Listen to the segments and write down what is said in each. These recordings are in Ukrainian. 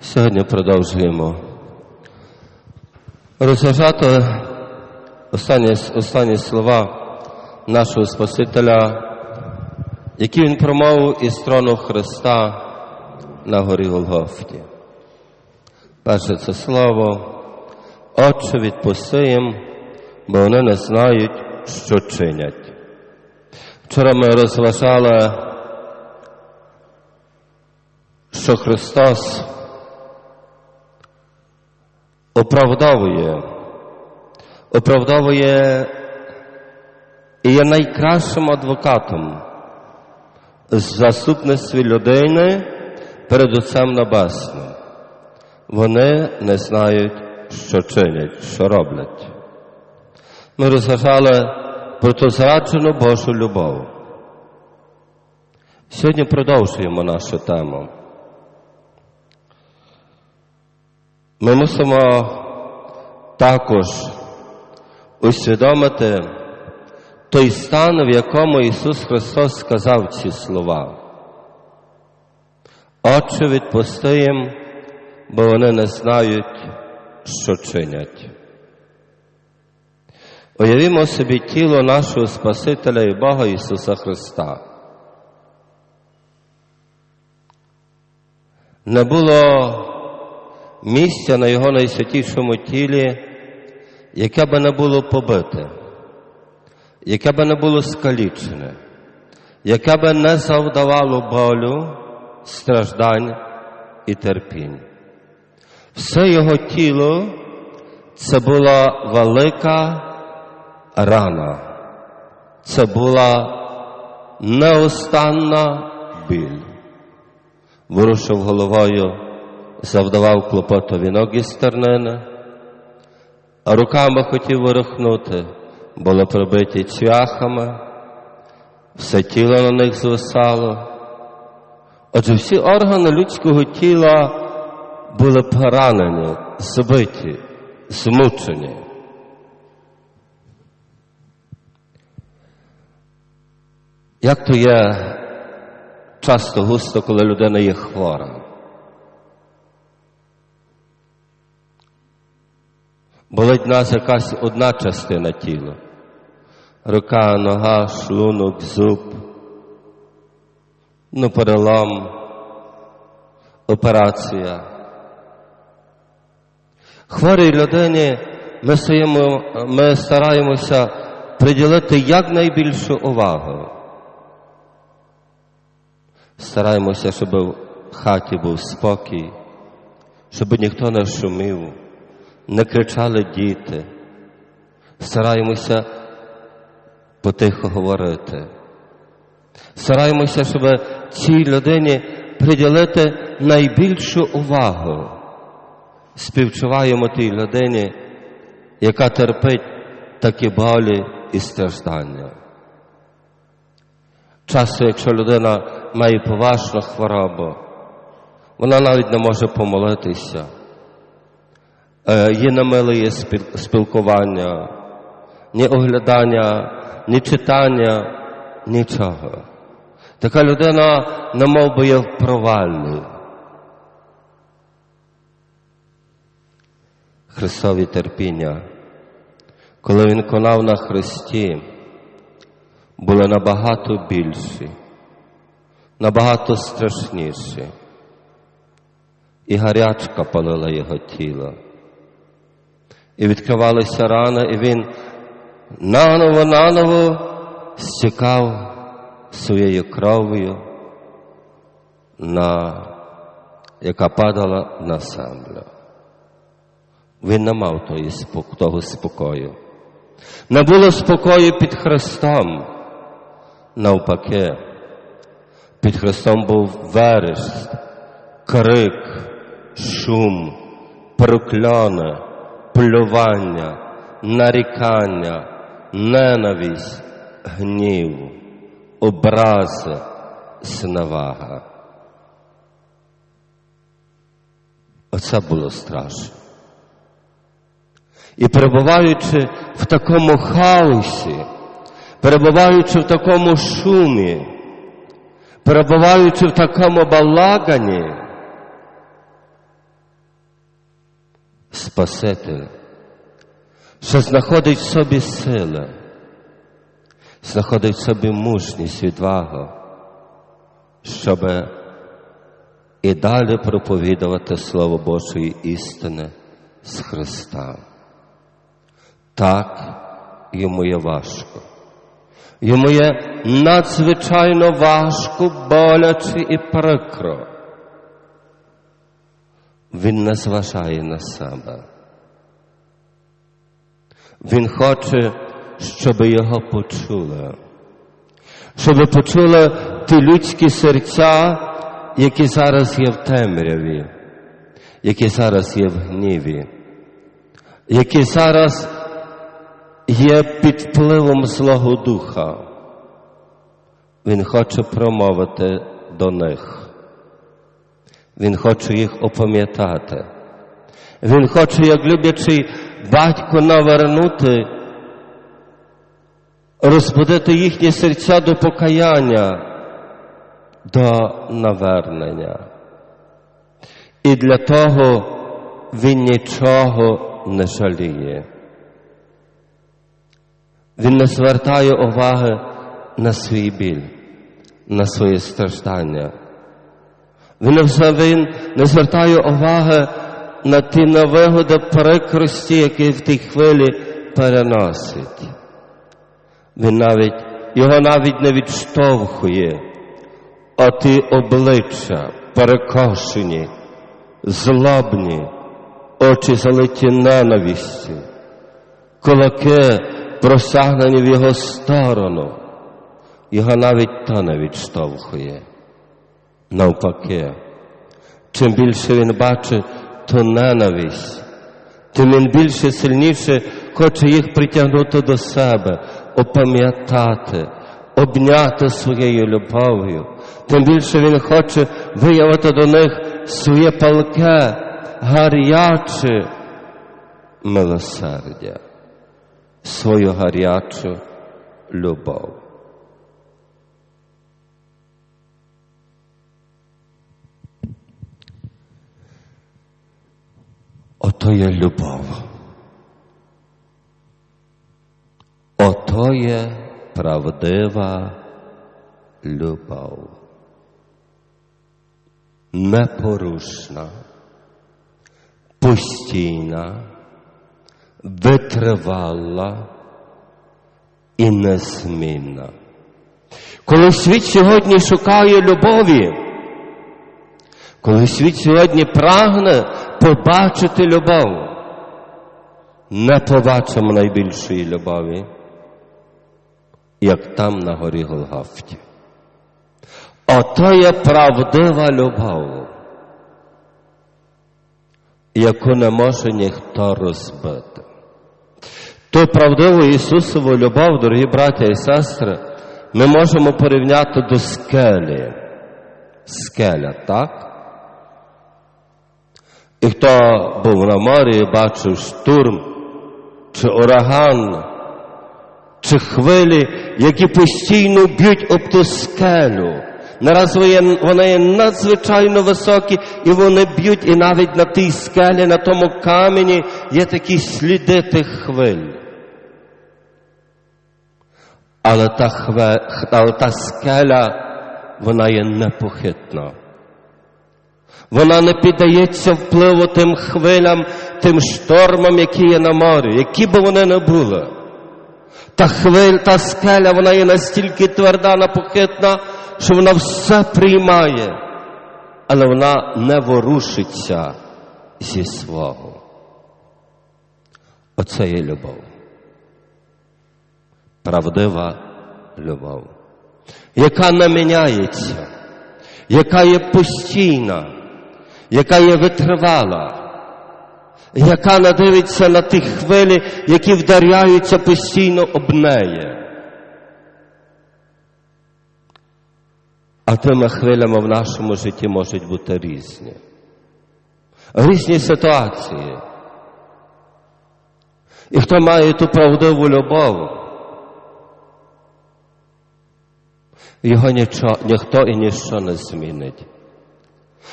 Сьогодні продовжуємо розважати останні, останні слова нашого Спасителя, які він промовив із трону Христа на горі Голгофті. Перше це слово, Отче відпусти їм, бо вони не знають, що чинять. Вчора ми розважали, що Христос оправдовує, оправдовує і є найкращим адвокатом з заступництві людини перед Отцем Небесним. Вони не знають, що чинять, що роблять. Ми розважали про ту зраджену Божу любов. Сьогодні продовжуємо нашу тему. Ми мусимо також усвідомити той стан, в якому Ісус Христос сказав ці слова. Отче відпусти їм, бо вони не знають, що чинять. Уявімо собі тіло нашого Спасителя і Бога Ісуса Христа. Не було місця на Його найсвятішому тілі, яке би не було побите, яке би не було скалічене, яке би не завдавало болю, страждань і терпінь. Все його тіло це була велика рана, це була неостанна біль. Ворушив головою, завдавав клопотові ноги стернини, а руками хотів ворухнути, були прибиті цвяхами, все тіло на них звисало. Отже, всі органи людського тіла були поранені, збиті, змучені. Як то є часто густо, коли людина є хвора? Болить в нас якась одна частина тіла. Рука, нога, шлунок, зуб, ну, перелом, операція. Хворій людині ми, стоїмо, ми стараємося приділити якнайбільшу увагу. Стараємося, щоб в хаті був спокій, щоб ніхто не шумів, не кричали діти. Стараємося потихо говорити. Стараємося, щоб цій людині приділити найбільшу увагу. Співчуваємо тій людині, яка терпить такі болі і страждання. Часто, якщо людина має поважну хворобу, вона навіть не може помолитися, їй не милує спілкування, ні оглядання, ні читання, нічого. Така людина не мов би є в провалі. Христові терпіння, коли Він конав на Христі, були набагато більші, набагато страшніші. І гарячка палила його тіло. І відкривалися рани, і він наново-наново стікав своєю кров'ю, на, яка падала на землю. Він не мав того спокою. Не було спокою під Христом. Навпаки, під Христом був вереск, крик, шум, прокляне, плювання, нарікання, ненависть, гнів, образи, зневага. Оце було страшно. І перебуваючи в такому хаосі, перебуваючи в такому шумі, перебуваючи в такому балагані, Спаситель, що знаходить в собі сили, знаходить в собі мужність, відвагу, щоб і далі проповідувати Слово Божої істини з Христа. Так йому є важко. Йому є надзвичайно важко, боляче і прикро. Він не зважає на себе. Він хоче, щоб його почули, щоб почули ті людські серця, які зараз є в темряві, які зараз є в гніві, які зараз є під впливом Злого Духа. Він хоче промовити до них. Він хоче їх опам'ятати. Він хоче, як люблячий батько, навернути, розбудити їхні серця до покаяння, до навернення. І для того він нічого не жаліє. Він не звертає уваги на свій біль, на свої страждання. Він не звертає уваги на ті невигоди прикрості, які в тій хвилі переносить. Він навіть, його навіть не відштовхує, а ті обличчя перекошені, злобні, очі залиті ненавістю, кулаки просягнені в його сторону, його навіть то не відштовхує. Навпаки, чим більше він бачить ту ненависть, тим він більше сильніше хоче їх притягнути до себе, опам'ятати, обняти своєю любов'ю, тим більше він хоче виявити до них своє палке, гаряче милосердя, свою гарячу любов. Ото є любов. Ото є правдива любов. Непорушна, постійна, витривала і незмінна. Коли світ сьогодні шукає любові, коли світ сьогодні прагне побачити любов, не побачимо найбільшої любові, як там на горі Голгафті. Ото є правдива любов, яку не може ніхто розбити. Ту правдиву Ісусову любов, дорогі браття і сестри, ми можемо порівняти до скелі. Скеля, так? І хто був на морі і бачив штурм, чи ураган, чи хвилі, які постійно б'ють об ту скелю. Нараз вони є надзвичайно високі, і вони б'ють, і навіть на тій скелі, на тому камені є такі сліди тих хвиль. Але та, хве, але та скеля, вона є непохитна. Вона не піддається впливу тим хвилям, тим штормам, які є на морі, які би вони не були. Та хвиль, та скеля, вона є настільки тверда, непохитна, що вона все приймає, але вона не ворушиться зі свого. Оце є любов. Правдива любов, яка не міняється, яка є постійна яка є витривала, яка надивиться на ті хвилі, які вдаряються постійно об неї. А тими хвилями в нашому житті можуть бути різні. Різні ситуації. І хто має ту правдиву любов, його нічого, ніхто і ніщо не змінить.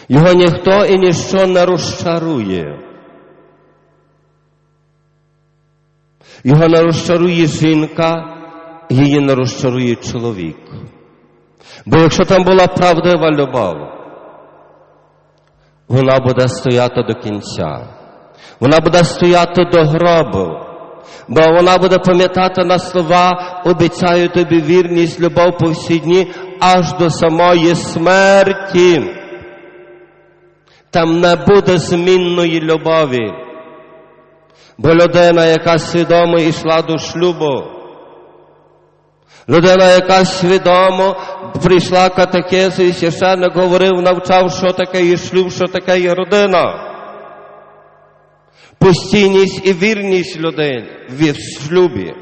Його ніхто і ніщо не розчарує. Його не розчарує жінка, її не розчарує чоловік. Бо якщо там була правдива любов, вона буде стояти до кінця. Вона буде стояти до гробу, бо вона буде пам'ятати на слова, обіцяю тобі вірність, любов по всі дні, аж до самої смерті. Там не буде змінної любові. Бо людина, яка свідомо йшла до шлюбу, людина, яка свідомо прийшла катехезу і священник говорив, навчав, що таке є шлюб, що таке є родина. Постійність і вірність людей в шлюбі.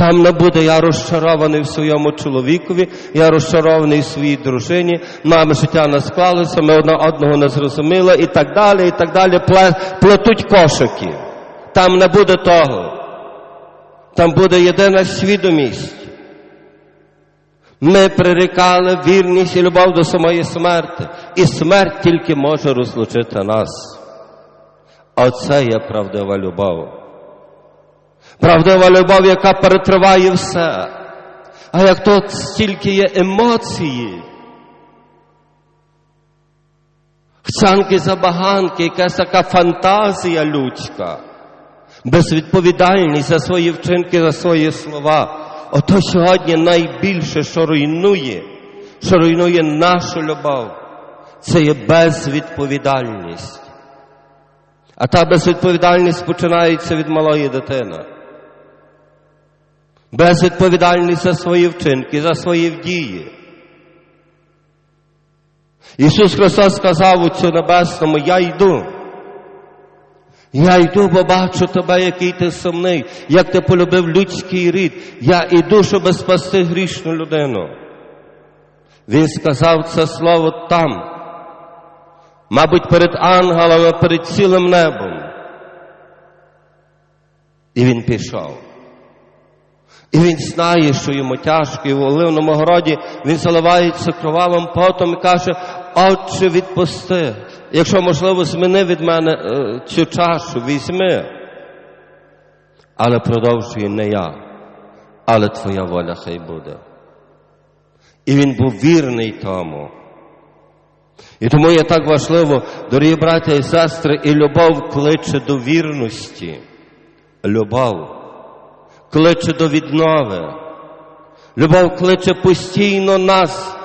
Там не буде я розчарований в своєму чоловікові, я розчарований в своїй дружині, нами життя не склалося, ми одне одного не зрозуміли і так далі, і так далі. Плетуть кошики. Там не буде того. Там буде єдина свідомість. Ми прирікали вірність і любов до самої смерти. І смерть тільки може розлучити нас. Оце є правдива любов. Правдива любов, яка перетриває все. А як тут стільки є емоції, хцянки забаганки, якась така фантазія людська, безвідповідальність за свої вчинки, за свої слова. Ото сьогодні найбільше, що руйнує, що руйнує нашу любов, це є безвідповідальність. А та безвідповідальність починається від малої дитини. Безвідповідальність за свої вчинки, за свої дії. Ісус Христос сказав у цю небесному, я йду. Я йду, бо бачу тебе, який ти сумний, як ти полюбив людський рід. Я йду, щоб спасти грішну людину. Він сказав це слово там, мабуть, перед ангелами, перед цілим небом. І він пішов. І він знає, що йому тяжко, і в Оливному городі він заливається кровавим потом і каже, Отче, відпусти. Якщо можливо, зміни від мене е, цю чашу, візьми. Але продовжує не я, але твоя воля хай буде. І він був вірний тому. І тому є так важливо, дорогі браття і сестри, і любов кличе до вірності. Любов кличе до віднови. Любов кличе постійно нас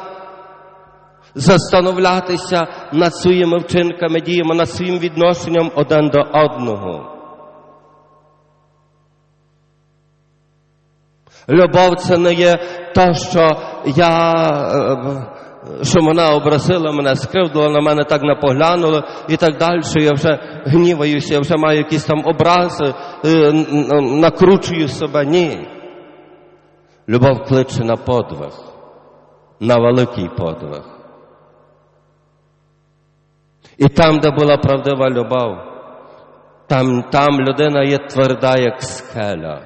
застановлятися над своїми вчинками, діями, над своїм відношенням один до одного. Любов це не є те, що я, що мене образила, мене скривдила, на мене так не поглянуло і так далі. Я вже гніваюся, я вже маю якісь там образи, накручую себе. Ні. Любов кличе на подвиг, на великий подвиг. І там, де була правдива любов, там, там людина є тверда, як скеля.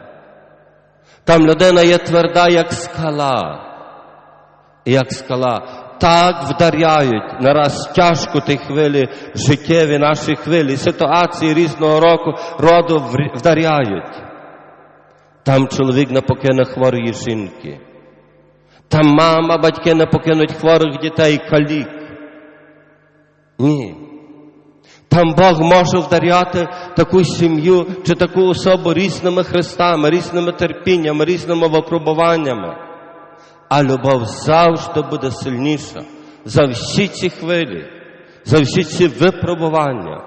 Там людина є тверда, як скала. Як скала. Так вдаряють нараз тяжко ті хвилі, життєві наші хвилі, ситуації різного року, роду вдаряють. Там чоловік не покине хворої жінки. Там мама, батьки не покинуть хворих дітей калік. Ні. Там Бог може вдаряти таку сім'ю чи таку особу різними хрестами, різними терпіннями, різними випробуваннями. А любов завжди буде сильніша за всі ці хвилі, за всі ці випробування.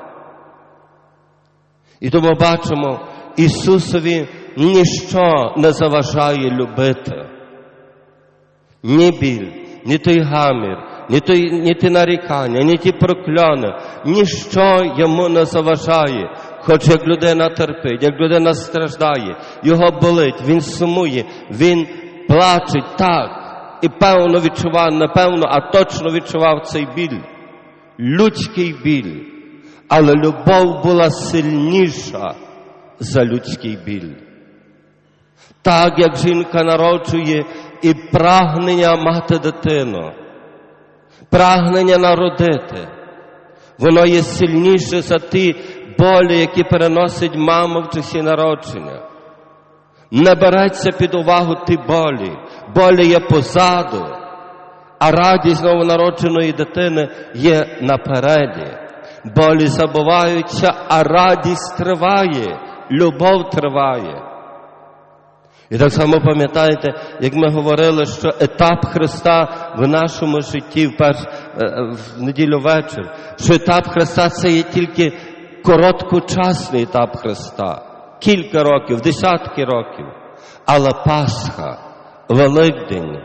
І тому бачимо, Ісусові ніщо не заважає любити. Ні біль, ні той гамір, ні ті, ні ті нарікання, ні ті прокляни, ніщо йому не заважає. Хоч як людина терпить, як людина страждає, його болить, він сумує, він плаче так і певно відчував, напевно, а точно відчував цей біль, людський біль. Але любов була сильніша за людський біль. Так як жінка народжує і прагнення мати дитину прагнення народити, воно є сильніше за ті болі, які переносить мама в часі народження. Не береться під увагу ті болі. Болі є позаду, а радість новонародженої дитини є напереді. Болі забуваються, а радість триває, любов триває. І так само пам'ятаєте, як ми говорили, що етап Христа в нашому житті в, перш, в неділю вечір, що етап Христа це є тільки короткочасний етап Христа, кілька років, десятки років. Але Пасха, Великдень,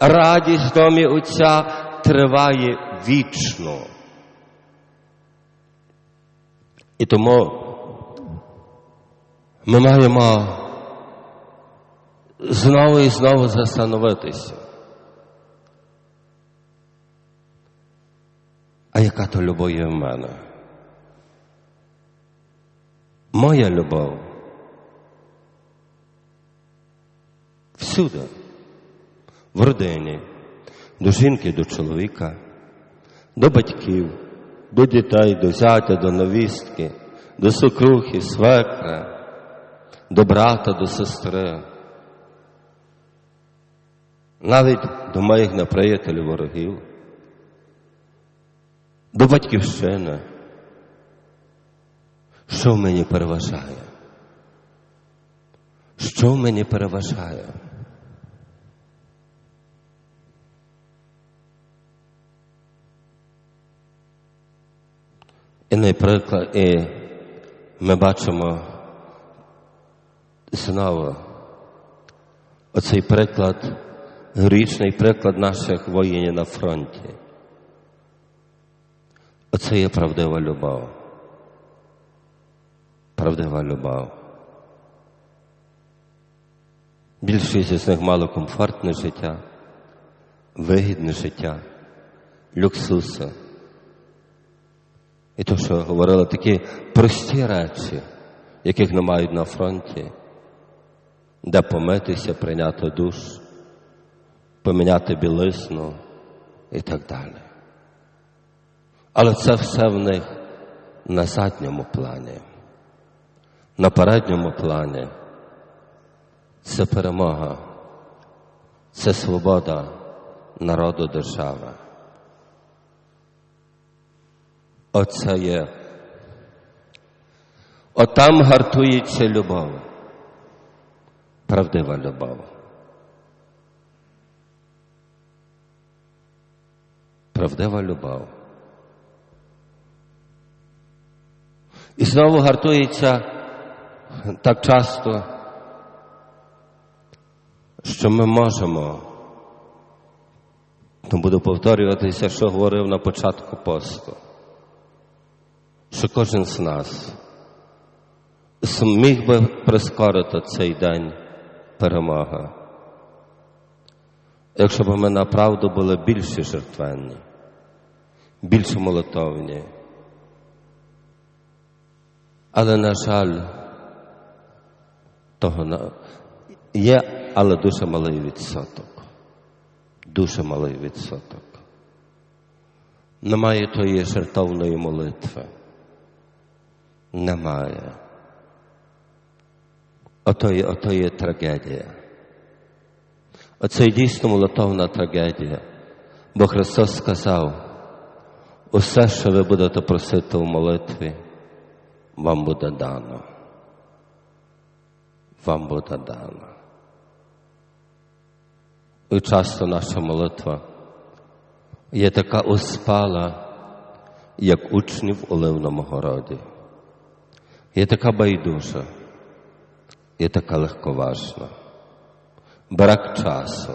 радість в домі Отця триває вічно. І тому ми маємо знову і знову застановитися. А яка то любов є в мене? Моя любов всюди, в родині, до жінки, до чоловіка, до батьків, до дітей, до зятя, до новістки, до сокрухи, свекра, до брата, до сестри. Навіть до моїх неприятелів ворогів, до батьківщини. Що в мені переважає? Що в мені переважає? І наприклад, і ми бачимо знову оцей приклад грішний приклад наших воїнів на фронті. Оце є правдива любов. Правдива любов. Більшість з них мало комфортне життя, вигідне життя, люксуси. І то, що говорили, такі прості речі, яких не мають на фронті, де помитися, прийняти душ поміняти білисну і так далі. Але це все в них на задньому плані, на передньому плані це перемога, це свобода народу держави. Оце є. Отам гартується любов, правдива любов. правдива любов. І знову гартується так часто, що ми можемо, то буду повторюватися, що говорив на початку посту, що кожен з нас зміг би прискорити цей день перемоги, якщо б ми направду були більше жертвенні більш молитовні. Але, на жаль, того є, але дуже малий відсоток. Дуже малий відсоток. Немає тої жертовної молитви. Немає. Ото є, ото є трагедія. Оце дійсно молитовна трагедія. Бо Христос сказав, Усе, що ви будете просити в молитві, вам буде дано. Вам буде дано. І часто наша молитва є така успала, як учнів у ливному городі. Є така байдужа, є така легковажна, брак часу.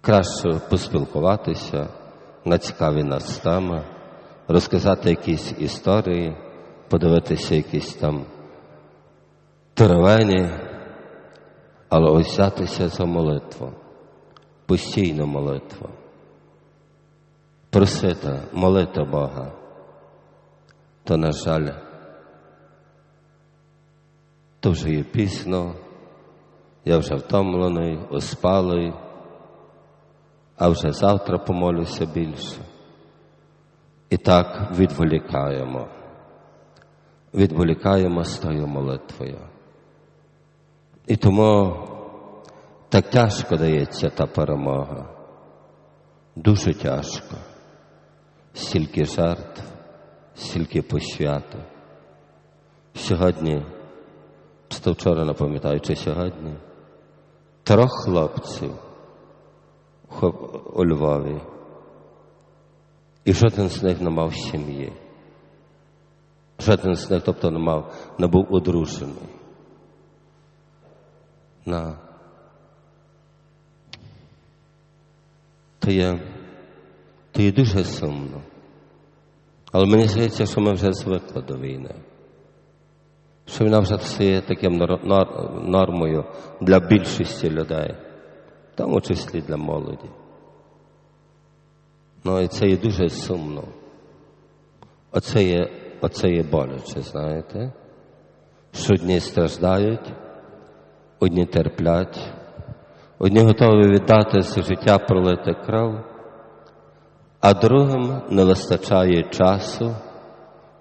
Краще поспілкуватися на цікаві нас теми, розказати якісь історії, подивитися якісь там теревені, але ось взятися за молитву, постійну молитву. Просити, молити Бога, то, на жаль, то вже є пізно, я вже втомлений, оспалий а вже завтра помолюся більше. І так відволікаємо. відволікаємо з тою молитвою. І тому так тяжко дається та перемога. Дуже тяжко. Стільки жертв, стільки посвяту. Сьогодні, то вчора не пам'ятаю, чи сьогодні, трьох хлопців у Львові. І жоден з них не мав сім'ї. Жоден з них, тобто не мав, не був одружений. На. То є, то є дуже сумно. Але мені здається, що ми вже звикли до війни. Що вона вже стає таким нормою для більшості людей, в тому числі для молоді. Ну і це є дуже сумно. Оце є, оце є боляче, знаєте? Що одні страждають, одні терплять, одні готові віддати життя пролити кров, а другим не вистачає часу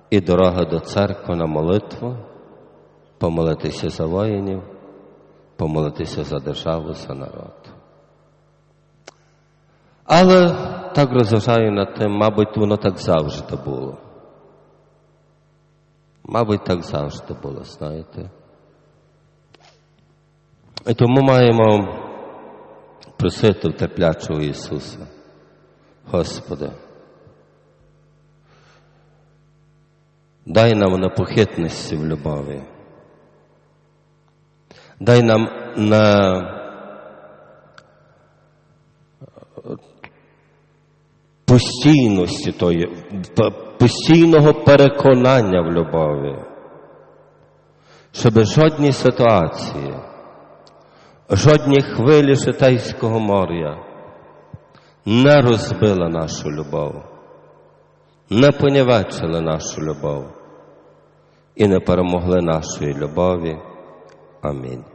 і дорога до церкви на молитву, помолитися за воїнів, помолитися за державу, за народ. Але так розважаю над тим, мабуть, воно так завжди було. Мабуть, так завжди було, знаєте. І тому маємо просити в терплячого Ісуса, Господи. Дай нам непохитності в любові. Дай нам на постійності тої, постійного переконання в любові, щоб жодні ситуації, жодні хвилі Шитайського моря не розбили нашу любов, не понівечили нашу любов і не перемогли нашої любові. Амінь.